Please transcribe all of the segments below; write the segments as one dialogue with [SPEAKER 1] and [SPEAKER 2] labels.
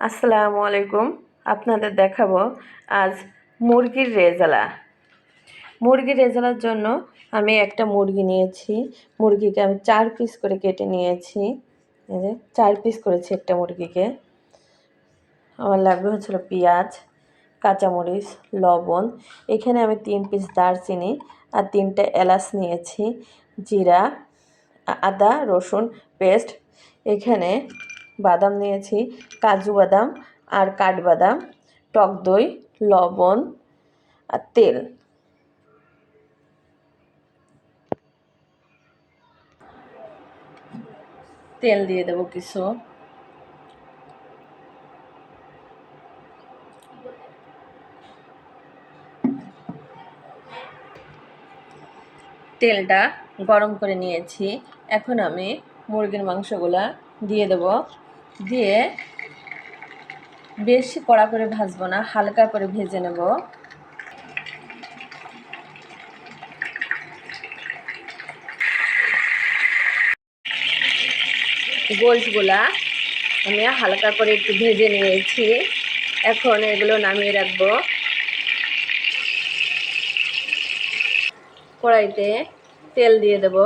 [SPEAKER 1] আসসালামু আলাইকুম, আপনাদের দেখাবো আজ মুরগির রেজালা। মুরগির রেজালার জন্য আমি একটা মুরগি নিয়েছি। মুরগিকে আমি চার পিস করে কেটে নিয়েছি। চার পিস করেছি একটা মুরগিকে। আমার লাগবে হচ্ছিল পেঁয়াজ, কাঁচামরিচ, লবণ। এখানে আমি তিন পিস দারচিনি আর তিনটে এলাচ নিয়েছি, জিরা, আদা, রসুন, পেস্ট। এখানে বাদাম নিয়েছি, কাজু বাদাম আর কাঠবাদাম, টক দই, লবণ আর তেল। তেল দিয়ে দেবো কিছু। তেলটা গরম করে নিয়েছি। এখন আমি মুরগির মাংসগুলা দিয়ে দেব। দিয়ে বেশি কড়া করে ভাজবো না, হালকা করে ভেজে নেব। গোলগুলা আমি হালকা করে একটু ভেজে নিয়েছি। এখন এগুলো নামিয়ে রাখব। কড়াইতে তেল দিয়ে দেব।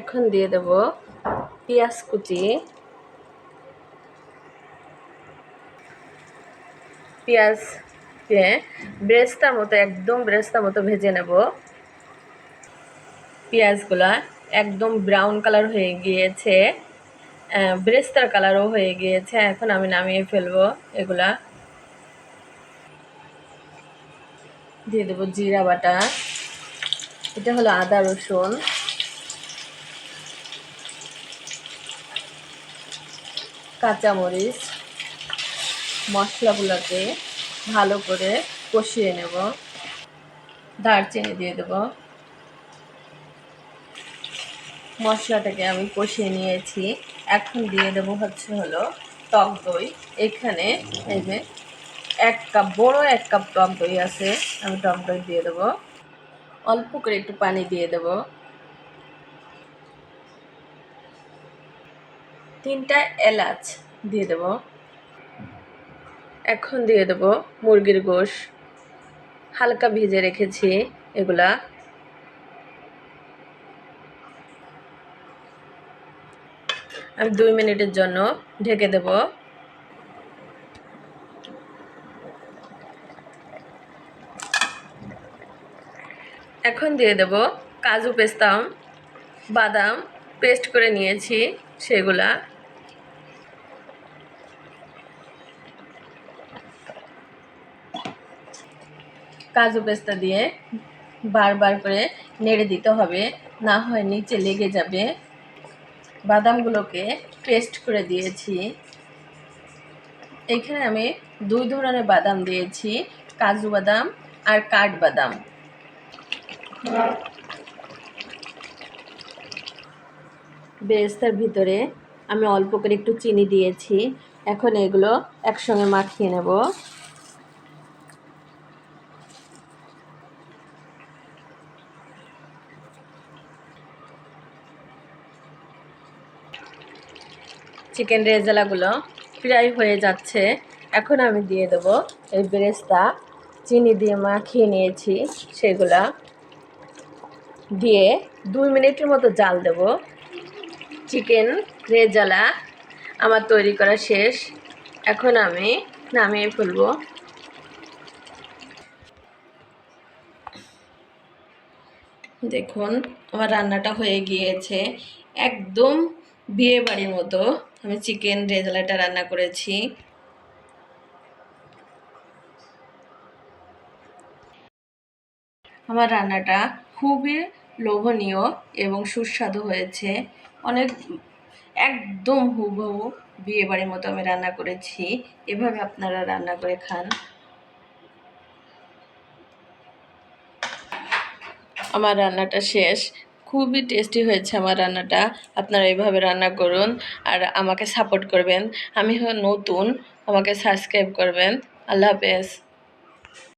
[SPEAKER 1] এখন দিয়ে দেব পেঁয়াজ কুচি। পেঁয়াজকে ব্রেস্তার মতো, একদম ব্রেস্তার মতো ভেজে নেব। পেঁয়াজগুলা একদম ব্রাউন কালার হয়ে গিয়েছে ব্রেস্তার কালারও হয়ে গিয়েছে, এখন আমি নামিয়ে ফেলব এগুলা। দিয়ে দেবো জিরা বাটা। এটা হলো আদা রসুন। কাঁচামরিচ, মশলাগুলোকে ভালো করে কষিয়ে নেব। দারচিনি দিয়ে দেবো। মশলাটাকে আমি কষিয়ে নিয়েছি। এখন দিয়ে দেবো হচ্ছে হলো টক দই। এখানে এই যে এক কাপ, বড় এক কাপ টক দই আছে। আমি টক দই দিয়ে দেবো। অল্প করে একটু পানি দিয়ে দেবো। তিনটা এলাচ দিয়ে দেবো। এখন দিয়ে দেবো মুরগির গোশ। হালকা ভিজে রেখেছি এগুলা। আমি দুই মিনিটের জন্য ঢেকে দেব। এখন দিয়ে দেব কাজু পেস্তাম, বাদাম, পেস্ট করে নিয়েছি সেগুলা। কাজু পেস্তা দিয়ে বারবার করে নেড়ে দিতে হবে। না হয় নিচে লেগে যাবে। বাদামগুলোকে পেস্ট করে দিয়েছি। এখানে আমি দুই ধরনের বাদাম দিয়েছি, কাজু বাদাম আর কাঠবাদাম বেরেস্তার ভিতরে আমি অল্প করে একটু চিনি দিয়েছি। এখন এগুলো একসঙ্গে মাখিয়ে নেব। চিকেন রেজালাগুলো ফ্রাই হয়ে যাচ্ছে। এখন আমি দিয়ে দেবো এই বেরেস্তা। চিনি দিয়ে মাখিয়ে নিয়েছি সেগুলা। দিয়ে দুই মিনিটের মতো জাল দেব। চিকেন রেজালা আমার তৈরি করা শেষ। এখন আমি নামিয়ে ফেলব। দেখুন, আমার রান্নাটা হয়ে গিয়েছে। একদম বিয়ে বাড়ির মতো। আমি চিকেন রেজালাটা রান্না করেছি। আমার রান্নাটা খুবই লোভনীয় এবং সুস্বাদু হয়েছে। অনেক একদম হুবহু বিয়ে বাড়ির মতো আমি রান্না করেছি। এভাবে আপনারা রান্না করে খান। আমার রান্নাটা শেষ। খুবই টেস্টি হয়েছে আমার রান্নাটা। আপনারা এইভাবে রান্না করুন আর আমাকে সাপোর্ট করবেন। আমি নতুন, আমাকে সাবস্ক্রাইব করবেন। আল্লাহ হাফেজ।